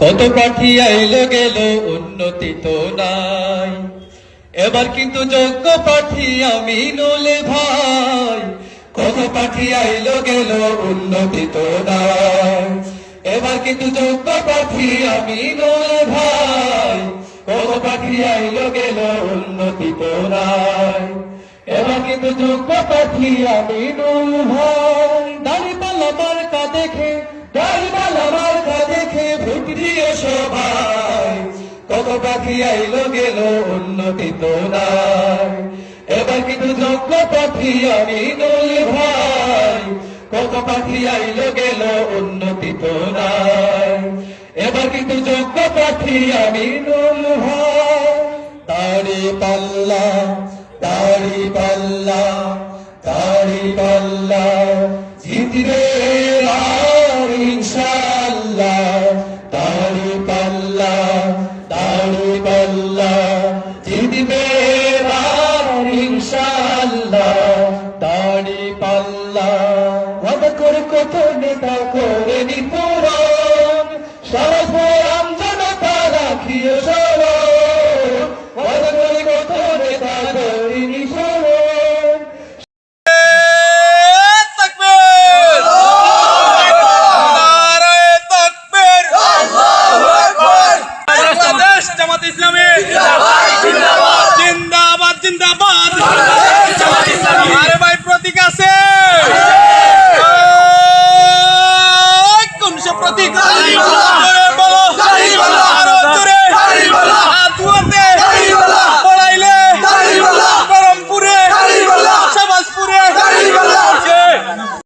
কত পাখি আইলো গেল, উন্নতি তো নাই। এবার কিন্তু যোগ্য পাখি আমি নলে ভাই। কত পাখি আইলো গেল, উন্নতি তো নাই। এবার কিন্তু যোগ্য পাখি আমি নলে ভাই। কত পাখি আইলো গেল, উন্নতি তো নাই। এবার কিন্তু যোগ্য পাখি আমি নল ভাই। সবাই, কত পাখি আইলো গেল, উন্নতি তো নাই। এবার কিন্তু যোগ্য পাখি আমি নল ভাই, কত পাখি আইলো গেল, উন্নতি তো নাই। এবার কিন্তু যোগ্য পাখি আমি নল ভাই। দাড়ি পাল্লা দাড়ি পাল্লা দাড়ি পাল্লা ইনশাআল্লাহ। দাড়ি পাল্লা। ওয়াদা করে কত নেতা করে নিপুরন সারা ってください